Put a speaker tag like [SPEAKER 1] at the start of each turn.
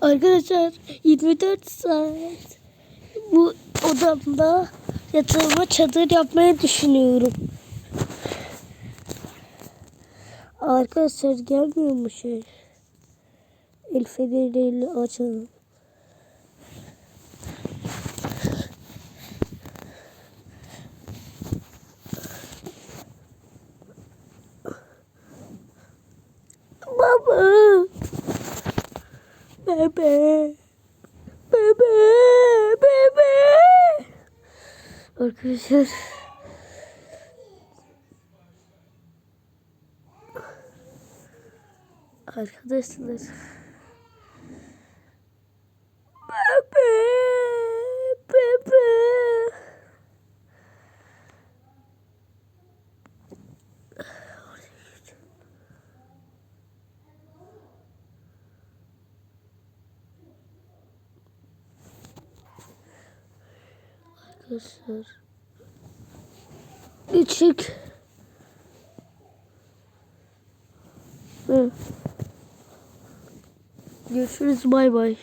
[SPEAKER 1] Arkadaşlar 24 saat bu odamda yatağıma çadır yapmayı düşünüyorum. Arkadaşlar gelmiyor mu şey? El feneriyle açalım. Baba. Bebe. Bebe. Bebe. Arkadaşlar. Arkadaşlar. Bebe. Bebe. Arkadaşlar. Küçük. Görüşürüz bay bay.